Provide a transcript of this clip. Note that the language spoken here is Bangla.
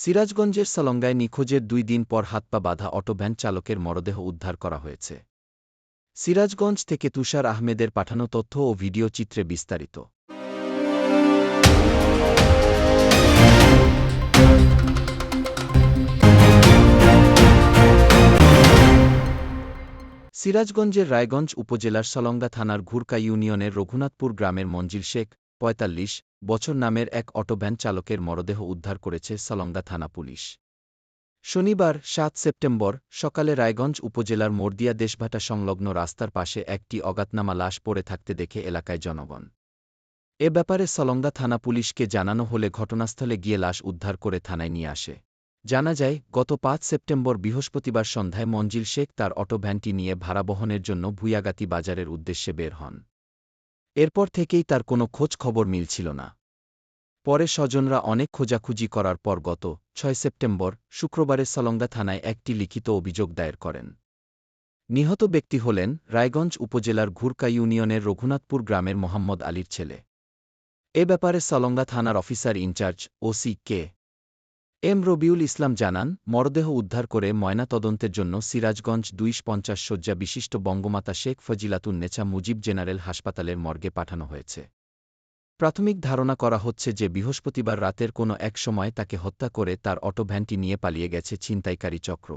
সিরাজগঞ্জের সলঙ্গায় নিখোঁজের দুই দিন পর হাত পা বাঁধা অটোভ্যান চালকের মরদেহ উদ্ধার করা হয়েছে। সিরাজগঞ্জ থেকে তুষার আহমেদের পাঠানো তথ্য ও ভিডিও চিত্রে বিস্তারিত। সিরাজগঞ্জের রায়গঞ্জ উপজেলার সলঙ্গা থানার ঘুরকা ইউনিয়নের রঘুনাথপুর গ্রামের মঞ্জিল শেখ পঁয়তাল্লিশ, বছর নামের এক অটোভ্যান চালকের মরদেহ উদ্ধার করেছে সলঙ্গা থানা পুলিশ। শনিবার সাত সেপ্টেম্বর সকালে রায়গঞ্জ উপজেলার মর্দিয়া দেশভাটা সংলগ্ন রাস্তার পাশে একটি অগাতনামা লাশ পড়ে থাকতে দেখে এলাকায় জনগণ। এ ব্যাপারে সলঙ্গা থানা পুলিশকে জানানো হলে ঘটনাস্থলে গিয়ে লাশ উদ্ধার করে থানায় নিয়ে আসে। জানা যায়, গত পাঁচ সেপ্টেম্বর বৃহস্পতিবার সন্ধ্যায় মঞ্জিল শেখ তার অটোভ্যানটি নিয়ে ভাড়া বহনের জন্য ভুয়াগাতি বাজারের উদ্দেশ্যে বের হন। এরপর থেকেই তার কোনো খোঁজ খবর মিলছিল না। পরে স্বজনরা অনেক খোঁজাখুঁজি করার পর গত ছয় সেপ্টেম্বর শুক্রবারে সলঙ্গা থানায় একটি লিখিত অভিযোগ দায়ের করেন। নিহত ব্যক্তি হলেন রায়গঞ্জ উপজেলার ঘুরকা ইউনিয়নের রঘুনাথপুর গ্রামের মোহাম্মদ আলীর ছেলে। এ ব্যাপারে সলঙ্গা থানার officer in-charge OC K M Rabiul Islam জানান, মরদেহ উদ্ধার করে ময়নাতদন্তের জন্য সিরাজগঞ্জ দুইশ পঞ্চাশ শয্যা বিশিষ্ট বঙ্গমাতা শেখ ফজিলাতুন্নেছা মুজিব জেনারেল হাসপাতালের মর্গে পাঠানো হয়েছে। প্রাথমিক ধারণা করা হচ্ছে যে বৃহস্পতিবার রাতের কোনো এক সময় তাকে হত্যা করে তার অটোভ্যানটি নিয়ে পালিয়ে গেছে ছিনতাইকারী চক্র।